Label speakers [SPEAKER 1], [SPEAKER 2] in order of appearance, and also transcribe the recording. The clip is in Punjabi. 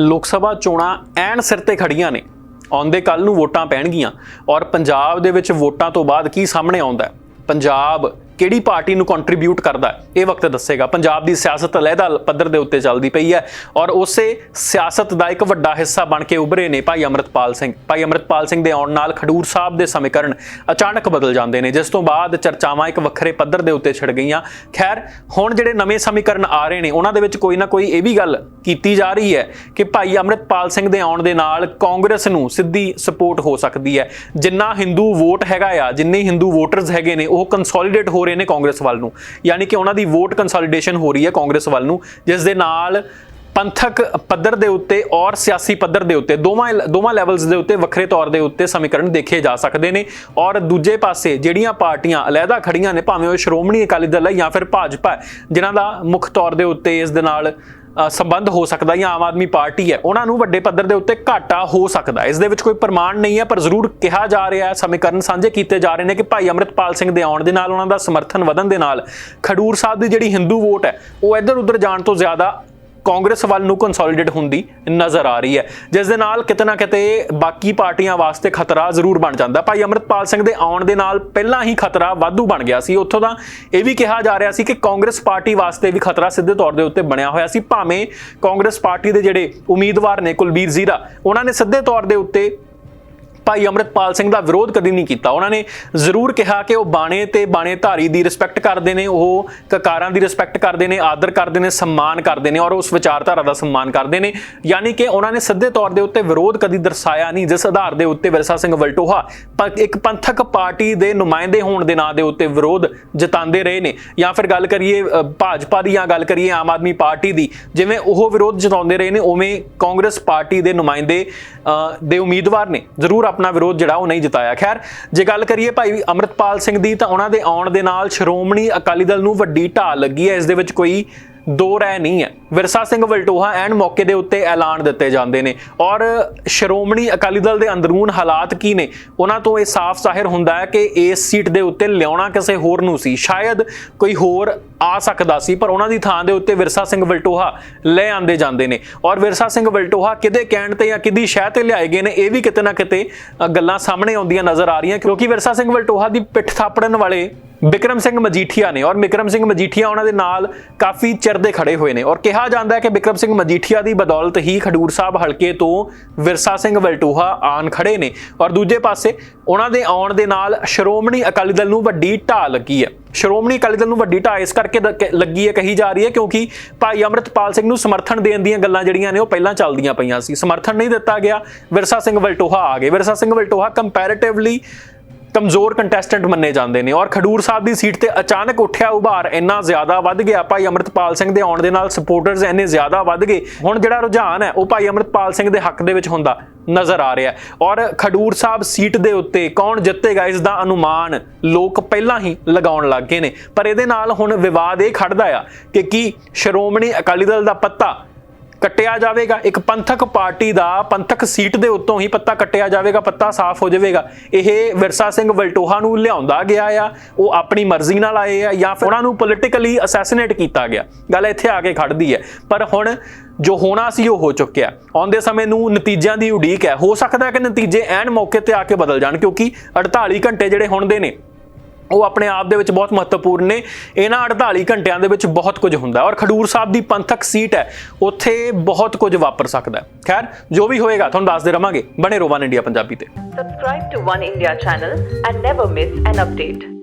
[SPEAKER 1] ਲੋਕ ਸਭਾ ਚੋਣਾਂ ਐਨ ਸਿਰ ਤੇ ਖੜੀਆਂ ਨੇ। ਆਉਂਦੇ ਕੱਲ ਨੂੰ ਵੋਟਾਂ ਪੈਣਗੀਆਂ। ਔਰ ਪੰਜਾਬ ਦੇ ਵਿੱਚ ਵੋਟਾਂ ਤੋਂ ਬਾਅਦ ਕੀ ਸਾਹਮਣੇ ਆਉਂਦਾ ਪੰਜਾਬ ਕਿਹੜੀ ਪਾਰਟੀ ਨੂੰ ਕੰਟਰੀਬਿਊਟ ਕਰਦਾ ਹੈ? ਇਹ ਵਕਤ ਦੱਸੇਗਾ। ਪੰਜਾਬ ਦੀ ਸਿਆਸਤ ਅਲੱਗਾ ਪੱਧਰ ਦੇ ਉੱਤੇ ਚੱਲਦੀ ਪਈ ਹੈ। ਔਰ ਉਸੇ ਸਿਆਸਤ ਦਾ ਇੱਕ ਵੱਡਾ ਹਿੱਸਾ ਬਣ ਕੇ ਉਭਰੇ ਨੇ ਭਾਈ ਅਮਰਤਪਾਲ ਸਿੰਘ। ਭਾਈ ਅਮਰਤਪਾਲ ਸਿੰਘ ਦੇ ਆਉਣ ਨਾਲ ਖਡੂਰ ਸਾਹਿਬ ਦੇ ਸਮੀਕਰਨ ਅਚਾਨਕ ਬਦਲ ਜਾਂਦੇ ਨੇ। ਜਿਸ ਤੋਂ ਬਾਅਦ ਚਰਚਾਵਾਂ ਇੱਕ ਵੱਖਰੇ ਪੱਧਰ ਦੇ ਉੱਤੇ ਛਿੜ ਗਈਆਂ। ਖੈਰ, ਹੁਣ ਜਿਹੜੇ ਨਵੇਂ ਸਮੀਕਰਨ ਆ ਰਹੇ ਨੇ, ਉਹਨਾਂ ਦੇ ਵਿੱਚ ਕੋਈ ਨਾ ਕੋਈ ਇਹ ਵੀ ਗੱਲ ਕੀਤੀ ਜਾ ਰਹੀ ਹੈ ਕਿ ਭਾਈ ਅਮਰਤਪਾਲ ਸਿੰਘ ਦੇ ਆਉਣ ਦੇ ਨਾਲ ਕਾਂਗਰਸ ਨੂੰ ਸਿੱਧੀ ਸਪੋਰਟ ਹੋ ਸਕਦੀ ਹੈ। ਜਿੰਨਾ ਹਿੰਦੂ ਵੋਟ ਹੈਗਾ ਆ ਜਿੰਨੇ ਹਿੰਦੂ ਵੋਟਰਸ ਹੈਗੇ ਨੇ ਉਹ ਕੰਸੋਲੀਡੇਟ ਹੋ ਰਹੇ ਨੇ ਕਾਂਗਰਸ ਵੱਲ ਨੂੰ। ਯਾਨੀ ਕਿ ਉਹਨਾਂ ਦੀ ਵੋਟ ਕੰਸੋਲੀਡੇਸ਼ਨ ਹੋ ਰਹੀ ਹੈ ਕਾਂਗਰਸ ਵੱਲ ਨੂੰ ਜਿਸ ਦੇ ਨਾਲ ਪੰਥਕ ਪੱਧਰ ਦੇ ਉੱਤੇ ਔਰ ਸਿਆਸੀ ਪੱਧਰ ਦੇ ਉੱਤੇ ਦੋਵਾਂ ਦੋਵਾਂ ਲੈਵਲਸ ਦੇ ਉੱਤੇ ਵੱਖਰੇ ਤੌਰ ਦੇ ਉੱਤੇ ਸਮੀਕਰਨ ਦੇਖੇ ਜਾ ਸਕਦੇ ਨੇ। ਔਰ ਦੂਜੇ ਪਾਸੇ ਜਿਹੜੀਆਂ ਪਾਰਟੀਆਂ ਅਲੱਗਾ ਖੜੀਆਂ ਨੇ ਭਾਵੇਂ ਉਹ ਸ਼੍ਰੋਮਣੀ ਅਕਾਲੀ ਦਲ ਹੈ ਜਾਂ ਫਿਰ ਭਾਜਪਾ ਹੈ, ਜਿਨ੍ਹਾਂ ਦਾ ਮੁੱਖ ਤੌਰ ਦੇ ਉੱਤੇ ਇਸ ਦੇ ਨਾਲ ਸੰਬੰਧ ਹੋ ਸਕਦਾ ਜਾਂ ਆਮ ਆਦਮੀ ਪਾਰਟੀ ਹੈ, ਉਹਨਾਂ ਨੂੰ ਵੱਡੇ ਪੱਧਰ ਦੇ ਉੱਤੇ ਘਾਟਾ ਹੋ ਸਕਦਾ ਇਸ ਦੇ ਵਿੱਚ ਕੋਈ ਪ੍ਰਮਾਣ ਨਹੀਂ ਹੈ, ਪਰ ਜ਼ਰੂਰ ਕਿਹਾ ਜਾ ਰਿਹਾ ਹੈ, ਸਮੀਕਰਨ ਸਾਂਝੇ ਕੀਤੇ ਜਾ ਰਹੇ ਨੇ ਕਿ ਭਾਈ ਅਮਰਿਤਪਾਲ ਸਿੰਘ ਦੇ ਆਉਣ ਦੇ ਨਾਲ, ਉਹਨਾਂ ਦਾ ਸਮਰਥਨ ਵਧਣ ਦੇ ਨਾਲ ਖਡੂਰ ਸਾਹਿਬ ਦੀ ਜਿਹੜੀ ਹਿੰਦੂ ਵੋਟ ਹੈ, ਉਹ ਇੱਧਰ ਉੱਧਰ ਜਾਣ ਤੋਂ ਜ਼ਿਆਦਾ ਕਾਂਗਰਸ ਵੱਲ ਨੂੰ ਕੰਸੋਲੀਡੇਟ ਹੁੰਦੀ ਨਜ਼ਰ ਆ ਰਹੀ ਹੈ। ਜਿਸ ਦੇ ਨਾਲ ਕਿਤੇ ਨਾ ਕਿਤੇ ਬਾਕੀ ਪਾਰਟੀਆਂ ਵਾਸਤੇ ਖਤਰਾ ਜ਼ਰੂਰ ਬਣ ਜਾਂਦਾ। ਭਾਈ ਅਮਰਤਪਾਲ ਸਿੰਘ ਦੇ ਆਉਣ ਦੇ ਨਾਲ ਪਹਿਲਾਂ ਹੀ ਖਤਰਾ ਵਾਧੂ ਬਣ ਗਿਆ ਸੀ। ਉੱਥੋਂ ਦਾ ਇਹ ਵੀ ਕਿਹਾ ਜਾ ਰਿਹਾ ਸੀ ਕਿ ਕਾਂਗਰਸ ਪਾਰਟੀ ਵਾਸਤੇ ਵੀ ਖਤਰਾ ਸਿੱਧੇ ਤੌਰ ਦੇ ਉੱਤੇ ਬਣਿਆ ਹੋਇਆ ਸੀ। ਭਾਵੇਂ ਕਾਂਗਰਸ ਪਾਰਟੀ ਦੇ ਜਿਹੜੇ ਉਮੀਦਵਾਰ ਨੇ ਕੁਲਬੀਰ ਜ਼ੀਰਾ, ਉਹਨਾਂ ਨੇ ਸਿੱਧੇ ਤੌਰ ਦੇ ਉੱਤੇ ਭਾਈ ਅਮਰਿਤਪਾਲ ਸਿੰਘ ਦਾ ਵਿਰੋਧ ਕਦੀ ਨਹੀਂ ਕੀਤਾ। ਉਹਨਾਂ ਨੇ ਜ਼ਰੂਰ ਕਿਹਾ ਕਿ ਉਹ ਬਾਣੇ ਤੇ ਬਾਣੇ ਧਾਰੀ ਦੀ ਰਿਸਪੈਕਟ ਕਰਦੇ ਨੇ, ਉਹ ਕਕਾਰਾਂ ਦੀ ਰਿਸਪੈਕਟ ਕਰਦੇ ਨੇ, ਆਦਰ ਕਰਦੇ ਨੇ, ਸਨਮਾਨ ਕਰਦੇ ਨੇ ਔਰ ਉਸ ਵਿਚਾਰਧਾਰਾ ਦਾ ਸਨਮਾਨ ਕਰਦੇ ਨੇ। ਯਾਨੀ ਕਿ ਉਹਨਾਂ ਨੇ ਸਿੱਧੇ ਤੌਰ ਦੇ ਉੱਤੇ ਵਿਰੋਧ ਕਦੀ ਦਰਸਾਇਆ ਨਹੀਂ। ਜਿਸ ਆਧਾਰ ਦੇ ਉੱਤੇ ਵਿਰਸਾ ਸਿੰਘ ਵਲਟੋਹਾ ਪ- ਇੱਕ ਪੰਥਕ ਪਾਰਟੀ ਦੇ ਨੁਮਾਇੰਦੇ ਹੋਣ ਦੇ ਨਾਂ ਦੇ ਉੱਤੇ ਵਿਰੋਧ ਜਤਾਉਂਦੇ ਰਹੇ ਨੇ। ਜਾਂ ਫਿਰ ਗੱਲ ਕਰੀਏ ਭਾਜਪਾ ਦੀ ਜਾਂ ਗੱਲ ਕਰੀਏ ਆਮ ਆਦਮੀ ਪਾਰਟੀ ਦੀ, ਜਿਵੇਂ ਉਹ ਵਿਰੋਧ ਜਤਾਉਂਦੇ ਰਹੇ ਨੇ, ਉਵੇਂ ਕਾਂਗਰਸ ਪਾਰਟੀ ਦੇ ਨੁਮਾਇੰਦੇ ਦੇ ਉਮੀਦਵਾਰ ਨੇ। ਜ਼ਰੂਰ ਆਪਣਾ ਵਿਰੋਧ ਜਿਹੜਾ ਉਹ ਨਹੀਂ ਜਤਾਇਆ। ਖੈਰ, ਜੇ ਗੱਲ ਕਰੀਏ ਭਾਈ ਅਮਰਤਪਾਲ ਸਿੰਘ ਦੀ ਤਾਂ ਉਹਨਾਂ ਦੇ ਆਉਣ ਦੇ ਨਾਲ ਸ਼੍ਰੋਮਣੀ ਅਕਾਲੀ ਦਲ ਨੂੰ ਵੱਡੀ ਢਾਲ ਲੱਗੀ ਹੈ। ਇਸ ਦੇ ਵਿੱਚ ਕੋਈ ਦੋ ਰਾਏ ਨਹੀਂ ਹੈ। ਵਿਰਸਾ ਸਿੰਘ ਵਲਟੋਹਾ ਐਨ ਮੌਕੇ ਦੇ ਉੱਤੇ ਐਲਾਨ ਦਿੱਤੇ ਜਾਂਦੇ ਨੇ। ਔਰ ਸ਼੍ਰੋਮਣੀ ਅਕਾਲੀ ਦਲ ਦੇ ਅੰਦਰੂਨ ਹਾਲਾਤ ਕੀ ਨੇ? ਉਹਨਾਂ ਤੋਂ ਇਹ ਸਾਫ਼ ਜ਼ਾਹਿਰ ਹੁੰਦਾ ਹੈ ਕਿ ਇਸ ਸੀਟ ਦੇ ਉੱਤੇ ਲਿਆਉਣਾ ਕਿਸੇ ਹੋਰ ਨੂੰ ਸੀ। ਸ਼ਾਇਦ ਕੋਈ ਹੋਰ ਆ ਸਕਦਾ ਸੀ, ਪਰ ਉਹਨਾਂ ਦੀ ਥਾਂ ਦੇ ਉੱਤੇ ਵਿਰਸਾ ਸਿੰਘ ਵਲਟੋਹਾ ਲੈ ਆਂਦੇ ਜਾਂਦੇ ਨੇ। ਔਰ ਵਿਰਸਾ ਸਿੰਘ ਵਲਟੋਹਾ ਕਿਤੇ ਕਹਿਣ ਤੇ ਜਾਂ ਕਿਦੀ ਸ਼ਹਿ ਤੇ ਲਿਆਏ ਗਏ ਨੇ, ਇਹ ਵੀ ਕਿਤੇ ਨਾ ਕਿਤੇ ਗੱਲਾਂ ਸਾਹਮਣੇ ਆਉਂਦੀਆਂ ਨਜ਼ਰ ਆ ਰਹੀਆਂ। ਕਿਉਂਕਿ ਵਿਰਸਾ ਸਿੰਘ ਵਲਟੋਹਾ ਦੀ ਪਿੱਠ ਥਾਪੜਨ ਵਾਲੇ ਬਿਕਰਮ ਸਿੰਘ ਮਜੀਠੀਆ ਨੇ ਔਰ ਬਿਕਰਮ ਸਿੰਘ ਮਜੀਠੀਆ ਉਹਨਾਂ ਦੇ ਨਾਲ ਕਾਫੀ ਚਿਰ ਦੇ ਖੜੇ ਹੋਏ ਨੇ ਔਰ ਕਿਹਾ ਜਾਂਦਾ ਹੈ ਕਿ ਬਿਕਰਮ ਸਿੰਘ ਮਜੀਠੀਆ ਦੀ ਬਦੌਲਤ ਹੀ ਖਡੂਰ ਸਾਹਿਬ ਹਲਕੇ ਤੋਂ ਵਿਰਸਾ ਸਿੰਘ ਵਲਟੋਹਾ ਆਨ ਖੜੇ ਨੇ ਔਰ ਦੂਜੇ ਪਾਸੇ ਉਹਨਾਂ ਦੇ ਆਉਣ ਦੇ ਨਾਲ ਸ਼੍ਰੋਮਣੀ ਅਕਾਲੀ ਦਲ ਨੂੰ ਵੱਡੀ ਢਾਹ ਲੱਗੀ ਹੈ। ਸ਼੍ਰੋਮਣੀ ਅਕਾਲੀ ਦਲ ਨੂੰ ਵੱਡੀ ਢਾਹ ਇਸ ਕਰਕੇ ਲੱਗੀ ਹੈ, ਕਹੀ ਜਾ ਰਹੀ ਹੈ ਕਿਉਂਕਿ ਭਾਈ ਅਮਰਤਪਾਲ ਸਿੰਘ ਨੂੰ ਸਮਰਥਨ ਦੇਣ ਦੀਆਂ ਗੱਲਾਂ ਜਿਹੜੀਆਂ ਨੇ ਉਹ ਪਹਿਲਾਂ ਚੱਲਦੀਆਂ ਪਈਆਂ ਸੀ। ਸਮਰਥਨ ਨਹੀਂ ਦਿੱਤਾ ਗਿਆ। ਵਿਰਸਾ ਸਿੰਘ ਵਲਟੋਹਾ ਆ ਗਏ। ਵਿਰਸਾ ਸਿੰਘ ਵਲਟੋਹਾ ਕੰਪੈਰੀਟਿਵਲੀ ਕਮਜ਼ੋਰ ਕੰਟੈਸਟੈਂਟ ਮੰਨੇ ਜਾਂਦੇ ਨੇ ਔਰ ਖਡੂਰ ਸਾਹਿਬ ਦੀ ਸੀਟ ਤੇ ਅਚਾਨਕ ਉੱਠਿਆ ਉਭਾਰ ਇੰਨਾ ਜ਼ਿਆਦਾ ਵੱਧ ਗਿਆ। ਭਾਈ ਅਮਰਤਪਾਲ ਸਿੰਘ ਦੇ ਆਉਣ ਦੇ ਨਾਲ ਸਪੋਰਟਰਸ ਇੰਨੇ ਜ਼ਿਆਦਾ ਵੱਧ ਗਏ। ਹੁਣ ਜਿਹੜਾ ਰੁਝਾਨ ਹੈ, ਉਹ ਭਾਈ ਅਮਰਤਪਾਲ ਸਿੰਘ ਦੇ ਹੱਕ ਦੇ ਵਿੱਚ ਹੁੰਦਾ, ਨਜ਼ਰ ਆ ਰਿਹਾ ਔਰ ਖਡੂਰ ਸਾਹਿਬ ਸੀਟ ਦੇ ਉੱਤੇ ਕੌਣ ਜਿੱਤੇਗਾ, ਇਸ ਦਾ ਅਨੁਮਾਨ ਲੋਕ ਪਹਿਲਾਂ ਹੀ ਲਗਾਉਣ ਲੱਗ ਗਏ ਨੇ। ਪਰ ਇਹਦੇ ਨਾਲ ਹੁਣ ਵਿਵਾਦ ਇਹ ਖੜਦਾ ਆ ਕਿ ਕੀ ਸ਼੍ਰੋਮਣੀ ਅਕਾਲੀ ਦਲ ਦਾ ਪੱਤਾ ਕੱਟਿਆ ਜਾਵੇਗਾ। ਇੱਕ ਪੰਥਕ ਪਾਰਟੀ ਦਾ ਪੰਥਕ ਸੀਟ ਦੇ ਉੱਤੋਂ ਹੀ ਪੱਤਾ ਕੱਟਿਆ ਜਾਵੇਗਾ, ਪੱਤਾ ਸਾਫ਼ ਹੋ ਜਾਵੇਗਾ। ਇਹ ਵਿਰਸਾ ਸਿੰਘ ਵਲਟੋਹਾ ਨੂੰ ਲਿਆਉਂਦਾ ਗਿਆ ਆ, ਉਹ ਆਪਣੀ ਮਰਜ਼ੀ ਨਾਲ ਆਏ ਆ ਜਾਂ ਫਿਰ ਉਹਨਾਂ ਨੂੰ ਪੋਲਿਟੀਕਲੀ ਅਸੈਸੀਨੇਟ ਕੀਤਾ ਗਿਆ। ਗੱਲ ਇੱਥੇ ਆ ਕੇ ਖੜਦੀ ਹੈ। ਪਰ ਹੁਣ ਜੋ ਹੋਣਾ ਸੀ, ਉਹ ਹੋ ਚੁੱਕਿਆ। ਆਉਂਦੇ ਸਮੇਂ ਨੂੰ ਨਤੀਜਿਆਂ ਦੀ ਉਡੀਕ ਹੈ। ਹੋ ਸਕਦਾ ਹੈ ਕਿ ਨਤੀਜੇ ਐਨ ਮੌਕੇ ਤੇ ਆ ਕੇ ਬਦਲ ਜਾਣ, ਕਿਉਂਕਿ 48 ਘੰਟੇ ਜਿਹੜੇ ਹੁਣ ਦੇ ਨੇ ਉਹ ਆਪਣੇ ਆਪ ਦੇ ਵਿੱਚ ਬਹੁਤ ਮਹੱਤਵਪੂਰਨ ਨੇ। ਇਹਨਾਂ 48 ਘੰਟਿਆਂ ਦੇ ਵਿੱਚ ਬਹੁਤ ਕੁਝ ਹੁੰਦਾ ਔਰ ਖਡੂਰ ਸਾਹਿਬ ਦੀ ਪੰਥਕ ਸੀਟ ਹੈ, ਉੱਥੇ ਬਹੁਤ ਕੁਝ ਵਾਪਰ ਸਕਦਾ ਹੈ। ਖੈਰ, ਜੋ ਵੀ ਹੋਏਗਾ, ਤੁਹਾਨੂੰ ਦੱਸਦੇ ਰਵਾਂਗੇ। ਬਣੇ ਰੋਵਾਨ ਇੰਡੀਆ ਪੰਜਾਬੀ ਤੇ।
[SPEAKER 2] Subscribe to One India channel and never miss an update.